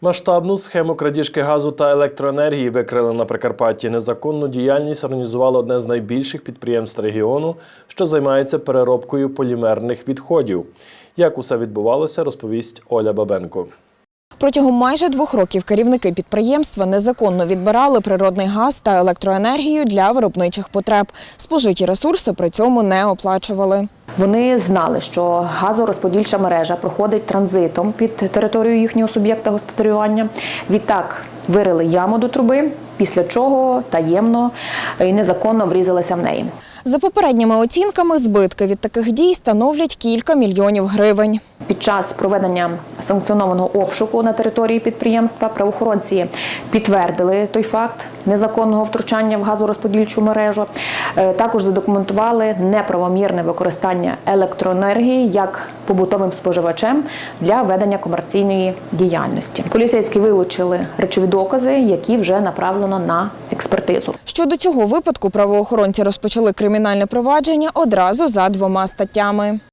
Масштабну схему крадіжки газу та електроенергії викрили на Прикарпатті. Незаконну діяльність організувало одне з найбільших підприємств регіону, що займається переробкою полімерних відходів. Як усе відбувалося, розповість Оля Бабенко. Протягом майже двох років керівники підприємства незаконно відбирали природний газ та електроенергію для виробничих потреб. Спожиті ресурси при цьому не оплачували. Вони знали, що газорозподільча мережа проходить транзитом під територію їхнього суб'єкта господарювання. Відтак вирили яму до труби, після чого таємно і незаконно врізалися в неї. За попередніми оцінками, збитки від таких дій становлять кілька мільйонів гривень. Під час проведення санкціонованого обшуку на території підприємства правоохоронці підтвердили той факт незаконного втручання в газорозподільчу мережу. Е, Також задокументували неправомірне використання електроенергії як побутовим споживачем для ведення комерційної діяльності. Поліцейські вилучили речові докази, які вже направлено на експертизу. Щодо цього випадку правоохоронці розпочали кримінальне провадження одразу за двома статтями.